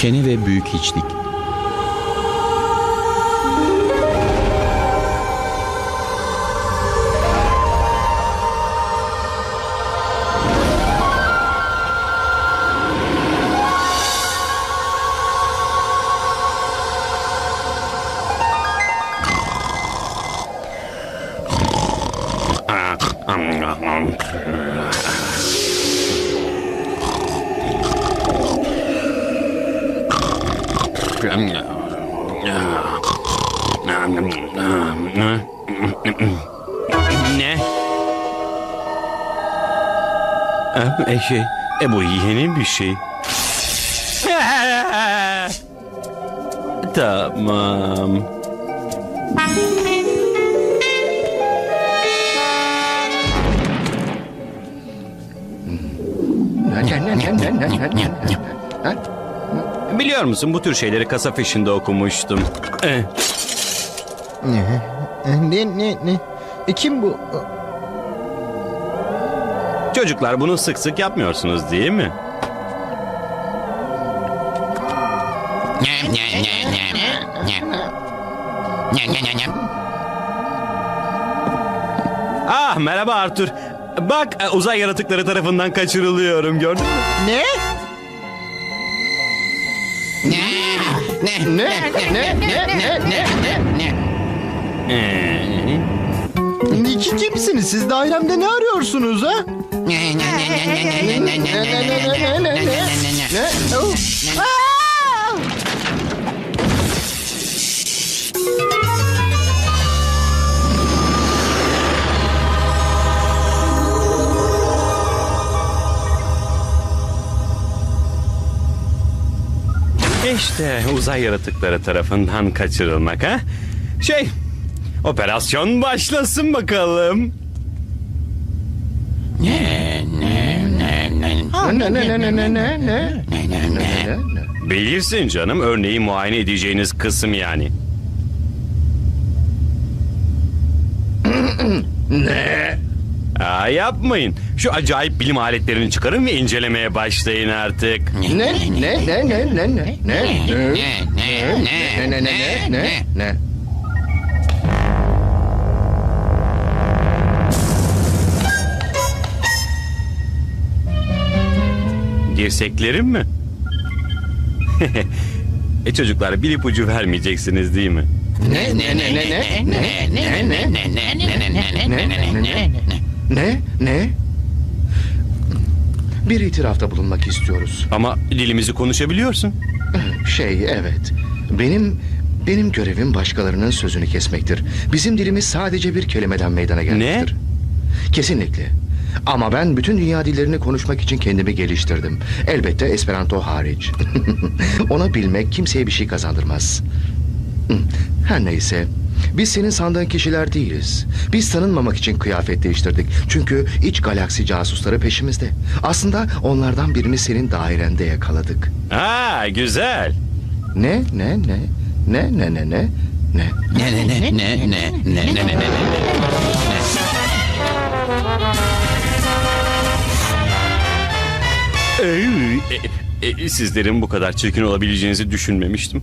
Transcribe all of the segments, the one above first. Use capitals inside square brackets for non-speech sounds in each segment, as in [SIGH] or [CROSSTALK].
Kene ve büyük hiçlik. Ne? E, şey, e bu yeni bir şey. tamam. Biliyor musun bu tür şeyleri kasa fişinde okumuştum. Eh, Ne ne ne? E, kim bu? Çocuklar bunu sık sık yapmıyorsunuz değil mi? Ah merhaba Arthur. Bak e, uzay yaratıkları tarafından kaçırılıyorum gördün mü? Ne? Ne? Ne? Ne? Ne? Ne? Ne? Ee, İki kimsiniz siz dairemde ne arıyorsunuz ha? Ne? Ne? Oh. Aa! İşte uzay yaratıkları tarafından kaçırılmak ha? Şey, operasyon başlasın bakalım. Ne ne ne ne ne ne ne? Bilirsin canım örneği muayene edeceğiniz kısım yani. Ne? Aa, yapmayın. Şu acayip bilim aletlerini çıkarın ve incelemeye başlayın artık. Ne ne ne ne ne ne ne ne ne ne ne ne ne ne ne Dirseklerim mi? e çocuklar bir ipucu vermeyeceksiniz değil mi? ne ne ne ne ne ne ne ne ne ne ne ne bir itirafta bulunmak istiyoruz. Ama dilimizi konuşabiliyorsun. Şey evet. Benim benim görevim başkalarının sözünü kesmektir. Bizim dilimiz sadece bir kelimeden meydana gelmiştir. Kesinlikle. Ama ben bütün dünya dillerini konuşmak için kendimi geliştirdim. Elbette Esperanto hariç. [LAUGHS] Ona bilmek kimseye bir şey kazandırmaz. Her neyse. Biz senin sandığın kişiler değiliz. Biz tanınmamak için kıyafet değiştirdik. Çünkü iç galaksi casusları peşimizde. Aslında onlardan birini senin dairende yakaladık. Ha güzel. Ne ne ne ne ne ne ne ne Ee, e, e, sizlerin bu kadar çirkin olabileceğinizi düşünmemiştim.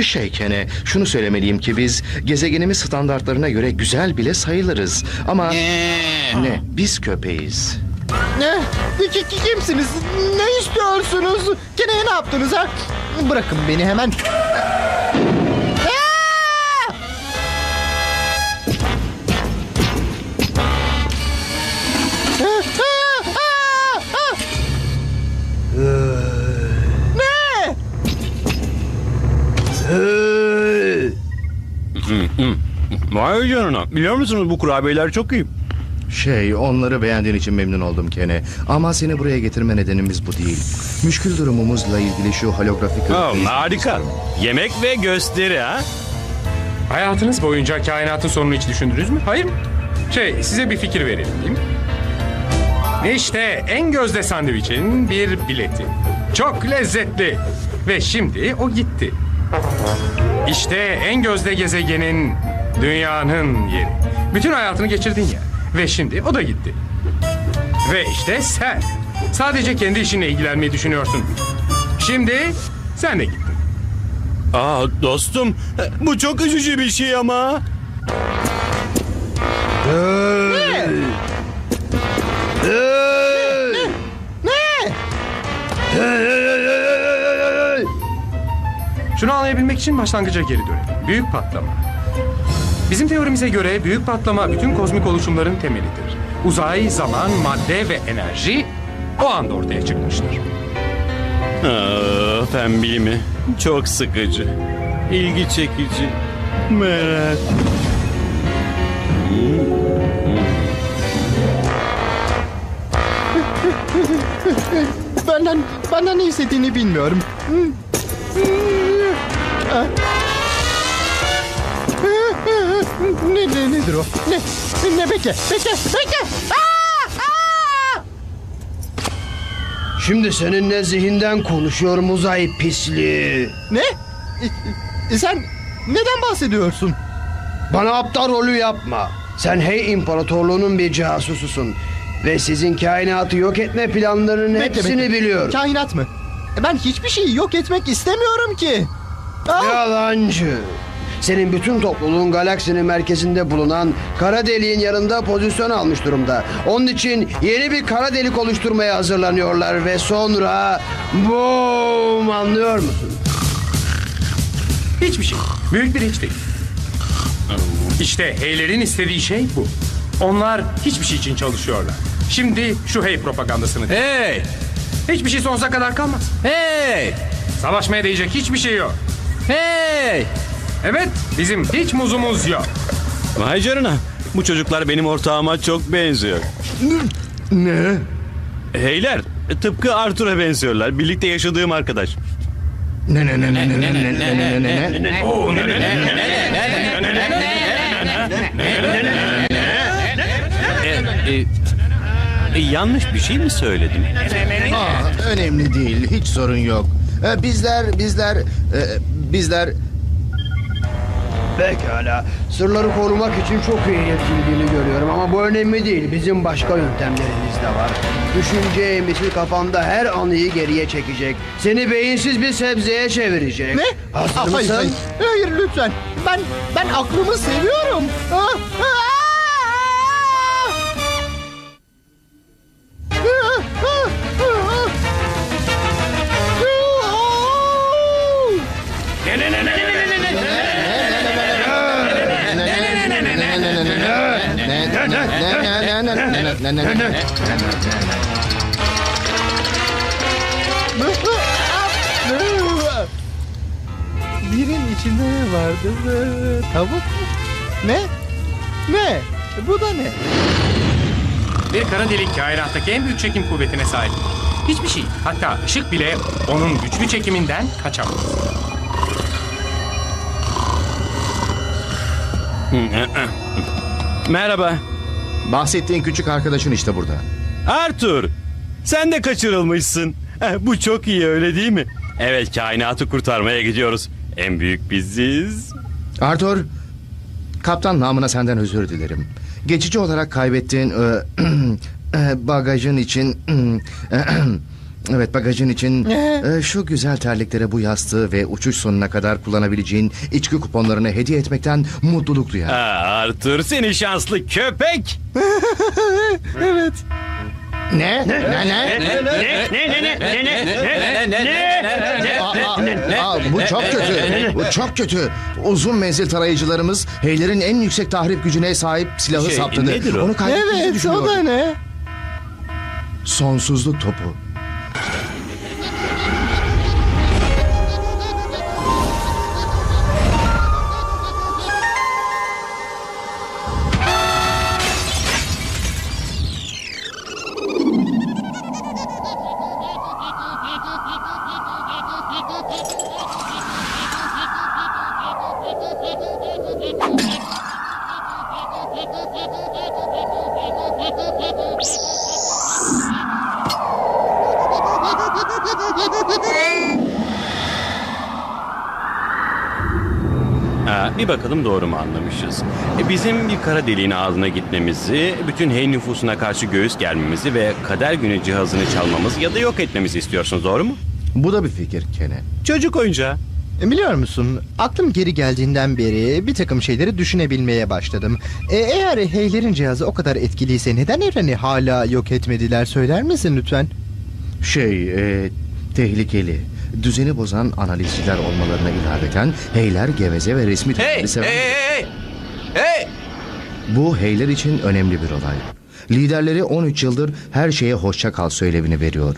Şey Kene şunu söylemeliyim ki biz gezegenimiz standartlarına göre güzel bile sayılırız. Ama ne biz köpeğiz. Ne? Ki, kimsiniz? Ne istiyorsunuz? Gene ne yaptınız ha? Bırakın beni hemen. Vay canına. Biliyor musunuz bu kurabiyeler çok iyi. Şey onları beğendiğin için memnun oldum Kene. Ama seni buraya getirme nedenimiz bu değil. Müşkül durumumuzla ilgili şu holografik... Oh, harika. Yemek ve gösteri ha. Hayatınız boyunca kainatın sonunu hiç düşündünüz mü? Hayır mı? Şey, size bir fikir verelim diyeyim. İşte en gözde sandviçin bir bileti. Çok lezzetli. Ve şimdi o gitti. İşte en gözde gezegenin dünyanın yeri. Bütün hayatını geçirdin ya. Ve şimdi o da gitti. Ve işte sen. Sadece kendi işinle ilgilenmeyi düşünüyorsun. Şimdi Sen de gittin. Aa dostum bu çok üzücü bir şey ama. Şunu anlayabilmek için başlangıca geri dönelim. Büyük patlama. Bizim teorimize göre büyük patlama bütün kozmik oluşumların temelidir. Uzay, zaman, madde ve enerji o anda ortaya çıkmıştır. Aa, fen bilimi çok sıkıcı. ilgi çekici. Merak. Benden, benden ne istediğini bilmiyorum. Ne, ne, nedir o? Ne, ne bekle, bekle, bekle. Aa! Aa! Şimdi seninle zihinden konuşuyorum uzay pisliği. Ne? E, e, Sen neden bahsediyorsun? Bana aptal rolü yapma. Sen Hey İmparatorluğu'nun bir casususun. Ve sizin kainatı yok etme planlarının Bekle, hepsini bekle. biliyorum. Kainat mı? E, Ben hiçbir şeyi yok etmek istemiyorum ki. Aa! Yalancı. Senin bütün topluluğun galaksinin merkezinde bulunan kara deliğin yanında pozisyon almış durumda. Onun için yeni bir kara delik oluşturmaya hazırlanıyorlar ve sonra boom anlıyor musun? Hiçbir şey. Büyük bir hiç değil. İşte Hey'lerin istediği şey bu. Onlar hiçbir şey için çalışıyorlar. Şimdi şu Hey propagandasını. Hey! Hiçbir şey sonsuza kadar kalmaz. Hey! Savaşmaya değecek hiçbir şey yok. Hey! Evet, bizim hiç muzumuz yok. Vay canına. Bu çocuklar benim ortağıma çok benziyor. Ne? Heyler tıpkı Arthur'a benziyorlar. Birlikte yaşadığım arkadaş. Ne ne ne ne ne ne ne ne ne ne ne E, e, e, yanlış bir şey mi söyledim? Aa, önemli değil, hiç sorun yok. Ee, bizler, bizler, e, bizler... Pekala. Sırları korumak için çok iyi yetkildiğini görüyorum ama bu önemli değil. Bizim başka yöntemlerimiz de var. Düşünce eğmisi kafanda her anıyı geriye çekecek. Seni beyinsiz bir sebzeye çevirecek. Ne? Hazır Aa, hayır, mısın? hayır, hayır lütfen. Ben ben aklımı seviyorum. Aa! Aa! Birin içinde ne vardı? Tavuk mu? Ne? Ne? Bu da ne? Bir kara delik kainattaki en büyük çekim kuvvetine sahip. Hiçbir şey, hatta ışık bile onun güçlü çekiminden kaçamaz. Merhaba. Bahsettiğin küçük arkadaşın işte burada. Arthur. Sen de kaçırılmışsın. Eh, Bu çok iyi öyle değil mi? Evet kainatı kurtarmaya gidiyoruz. En büyük biziz. Arthur, kaptan namına senden özür dilerim. Geçici olarak kaybettiğin e, [CLEARS THROAT] e, bagajın için... [CLEARS THROAT] Evet bagajın için e, şu güzel terliklere bu yastığı ve uçuş sonuna kadar kullanabileceğin içki kuponlarını hediye etmekten mutluluk Aa, duyarım. Arthur seni şanslı köpek. Evet. Ne? Ne? Ne? Ne? Ne ne ne ne ne ne ne ne Aa, aa, aa, bu çok kötü. Bu çok kötü. Uzun menzil tarayıcılarımız Heyler'in en yüksek tahrip gücüne sahip silahı Şey, saptadı. nedir o? Onu kaybettiğimizi Evet o düşünüyorum. da ne? Sonsuzluk topu. Bir bakalım doğru mu anlamışız? E, Bizim bir kara deliğin ağzına gitmemizi, bütün hey nüfusuna karşı göğüs germemizi ve kader günü cihazını çalmamız ya da yok etmemizi istiyorsunuz doğru mu? Bu da bir fikir Kene. Çocuk oyuncağı. E, Biliyor musun, aklım geri geldiğinden beri bir takım şeyleri düşünebilmeye başladım. E, eğer Heyler'in cihazı o kadar etkiliyse neden evreni hala yok etmediler söyler misin lütfen? Şey, e, tehlikeli. Düzeni bozan analizciler olmalarına ilaveten heyler geveze ve resmi Hey, seven... hey, hey, hey. Hey! Bu heyler için önemli bir olay. Liderleri 13 yıldır her şeye hoşça kal söylevini veriyor.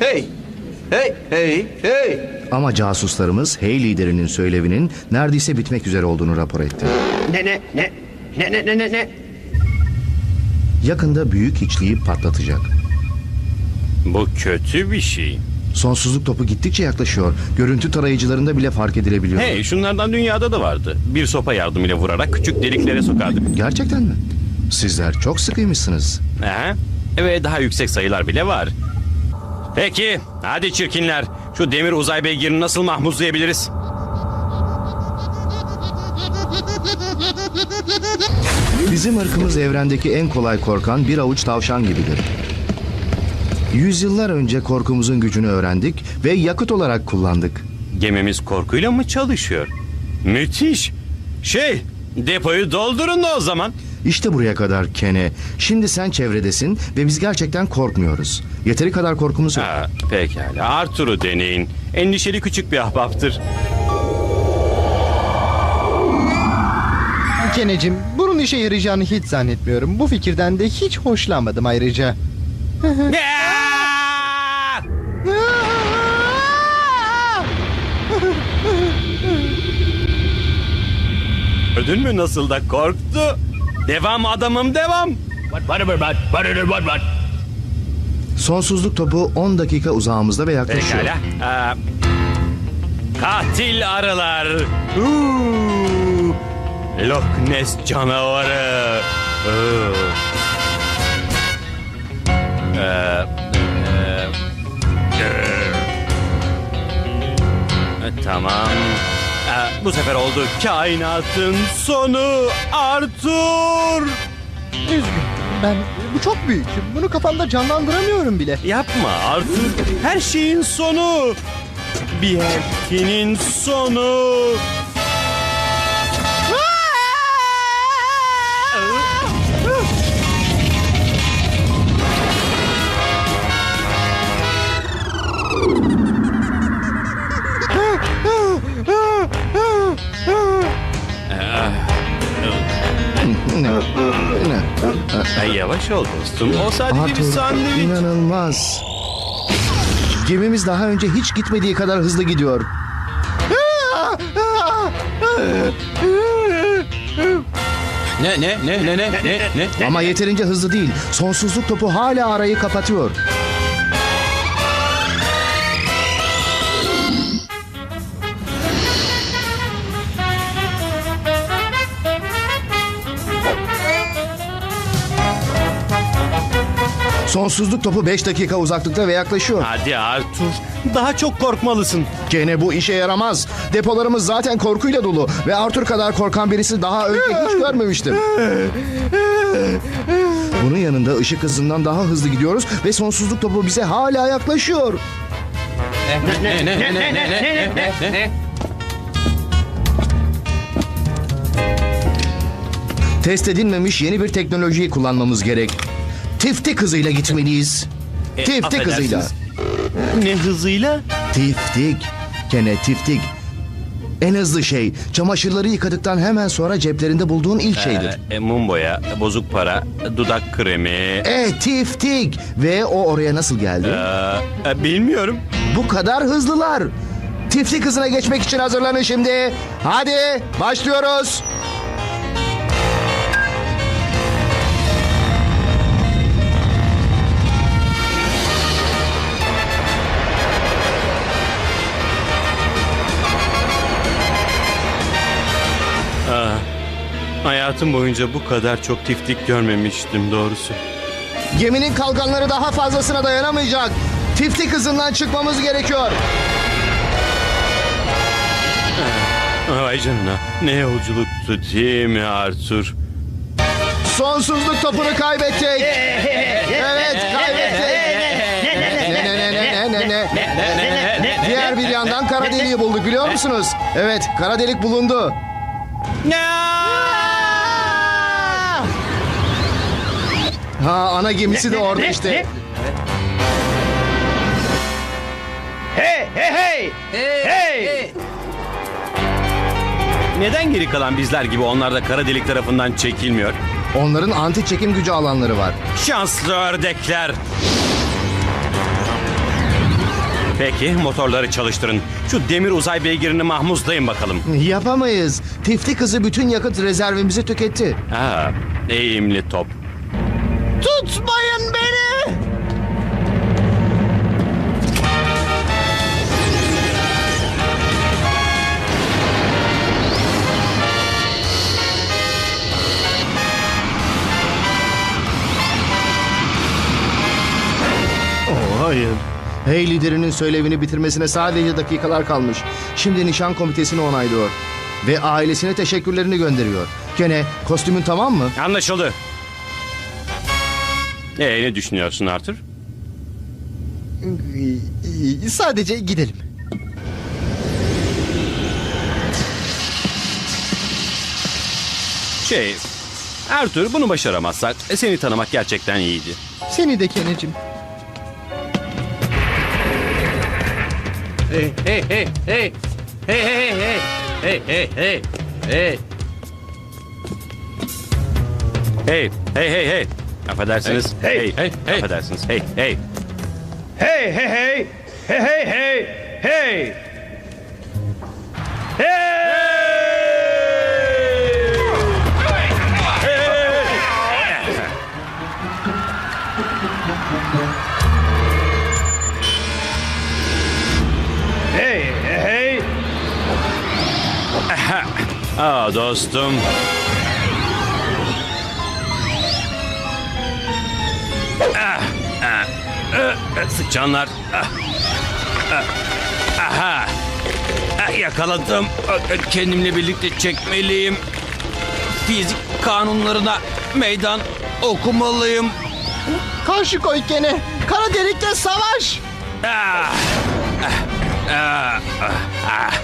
Hey! Hey! Hey! Hey! Ama casuslarımız hey liderinin söylevinin neredeyse bitmek üzere olduğunu rapor etti. Ne ne ne ne ne ne ne ne? Yakında büyük hiçliği patlatacak. Bu kötü bir şey. Sonsuzluk topu gittikçe yaklaşıyor. Görüntü tarayıcılarında bile fark edilebiliyor. Hey şunlardan dünyada da vardı. Bir sopa yardımıyla vurarak küçük deliklere sokardık. Gerçekten mi? Sizler çok sıkıymışsınız. Aha. Ve daha yüksek sayılar bile var. Peki hadi çirkinler. Şu demir uzay beygirini nasıl mahmuzlayabiliriz? Bizim ırkımız evrendeki en kolay korkan bir avuç tavşan gibidir. Yüzyıllar önce korkumuzun gücünü öğrendik ve yakıt olarak kullandık. Gemimiz korkuyla mı çalışıyor? Müthiş. Şey depoyu doldurun da o zaman. İşte buraya kadar Kene. Şimdi sen çevredesin ve biz gerçekten korkmuyoruz. Yeteri kadar korkumuz yok. Ha, pekala Arthur'u deneyin. Endişeli küçük bir ahbaptır. Kenecim, bunun işe yarayacağını hiç zannetmiyorum. Bu fikirden de hiç hoşlanmadım ayrıca. Aa! Gördün mü nasıl da korktu? Devam adamım devam. Sonsuzluk topu 10 dakika uzağımızda ve yaklaşıyor. Pekala. Aa, katil arılar. Huu. Loch Ness canavarı. Ee, e, e, tamam. Ee, bu sefer oldu. Kainatın sonu Arthur. Üzgün. Ben bu çok büyük. Bunu kafamda canlandıramıyorum bile. Yapma Arthur. Her şeyin sonu. Bir erkenin sonu. Ne? Ne? Ay, yavaş ol dostum. O sadece bir Arthur, sandviç. inanılmaz. Gemimiz daha önce hiç gitmediği kadar hızlı gidiyor. Ne ne ne ne ne ne ne? Ama yeterince hızlı değil. Sonsuzluk topu hala arayı kapatıyor. Sonsuzluk topu 5 dakika uzaklıkta ve yaklaşıyor. Hadi Arthur. Daha çok korkmalısın. Gene bu işe yaramaz. Depolarımız zaten korkuyla dolu ve Arthur kadar korkan birisi daha önce hiç [LAUGHS] görmemiştim. Bunun yanında ışık hızından daha hızlı gidiyoruz ve sonsuzluk topu bize hala yaklaşıyor. Ne ne ne ne ne ne ne ne ne? Test edilmemiş yeni bir teknolojiyi kullanmamız gerek. Tiftik hızıyla gitmeliyiz. E, Tiftik affedersiniz. Ne hızıyla? Tiftik. Gene tiftik. En hızlı şey çamaşırları yıkadıktan hemen sonra ceplerinde bulduğun ilk şeydir. E, mum boya, bozuk para, dudak kremi. E tiftik. Ve o oraya nasıl geldi? Ee, e, bilmiyorum. Bu kadar hızlılar. Tiftik hızına geçmek için hazırlanın şimdi. Hadi başlıyoruz. Hayatım boyunca bu kadar çok tiftik görmemiştim doğrusu. Geminin kalkanları daha fazlasına dayanamayacak. Tiftik hızından çıkmamız gerekiyor. Vay canına ne yolculuktu değil mi Arthur? sonsuzluk topunu kaybettik. Evet kaybettik. Ne ne ne ne ne ne ne. Diğer bir yandan kara deliği bulduk biliyor musunuz? Evet kara delik bulundu. Ha ana gemisi de orada işte. Hey hey hey! Hey! Neden geri kalan bizler gibi onlar da kara delik tarafından çekilmiyor? Onların anti çekim gücü alanları var. Şanslı ördekler. Peki motorları çalıştırın. Şu demir uzay beygirini mahmuzlayın bakalım. Yapamayız. Tiftik hızı bütün yakıt rezervimizi tüketti. Aa, eğimli top. Tutmayın beni! Oh, hayır. Hey liderinin söylevini bitirmesine sadece dakikalar kalmış. Şimdi nişan komitesini onaylıyor. Ve ailesine teşekkürlerini gönderiyor. Gene kostümün tamam mı? Anlaşıldı. Ee, ne düşünüyorsun Arthur? Sadece gidelim. Şey, Arthur bunu başaramazsak e, seni tanımak gerçekten iyiydi. Seni de Kenecim. Hey hey hey hey. Hey hey hey. Hey hey hey. Hey. Hey, hey, hey, hey. Affedersiniz. Hey, hey, hey, hey. Affedersiniz. Hey, hey. Hey hey hey! Hey hey hey! Hey! Hey hey hey! Aa [LAUGHS] dostum. Sıçanlar. Ah, ah, Aha. Ah, Yakaladım. Kendimle birlikte çekmeliyim. Fizik kanunlarına meydan okumalıyım. Karşı koy gene. Kara delikle savaş. Ah, ah, ah, ah, ah.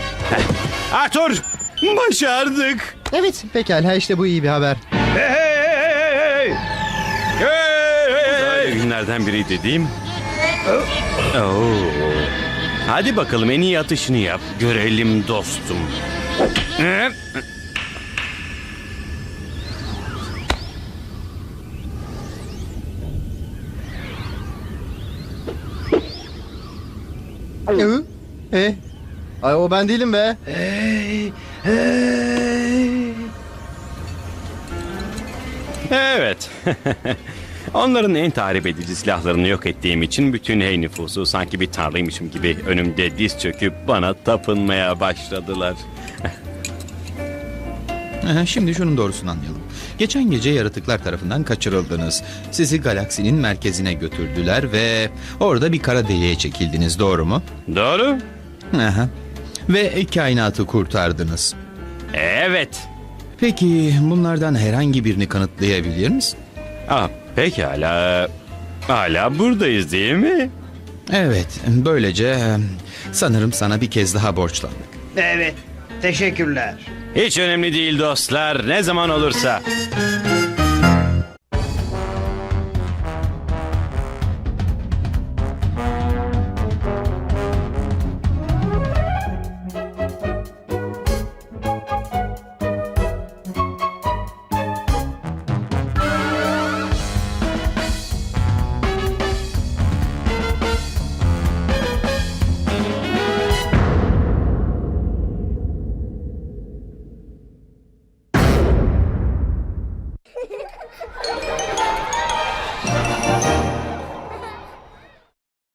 Arthur! Başardık. Evet pekala işte bu iyi bir haber. Hey hey hey hey hey! Öyle günlerden biriydi değil mi? Oo. Hadi bakalım en iyi atışını yap. Görelim dostum. Hı? E? Ay o ben değilim be. Hey hey! Evet. [LAUGHS] Onların en tahrip edici silahlarını yok ettiğim için bütün hey nüfusu sanki bir tanrıymışım gibi önümde diz çöküp bana tapınmaya başladılar. [LAUGHS] Şimdi şunun doğrusunu anlayalım. Geçen gece yaratıklar tarafından kaçırıldınız. Sizi galaksinin merkezine götürdüler ve orada bir kara deliğe çekildiniz doğru mu? Doğru? Aha. Ve kainatı kurtardınız. Evet. Peki bunlardan herhangi birini kanıtlayabilir misin? Ah, pekala. Hala buradayız değil mi? Evet, böylece e, sanırım sana bir kez daha borçlandık. Evet. Teşekkürler. Hiç önemli değil dostlar. Ne zaman olursa.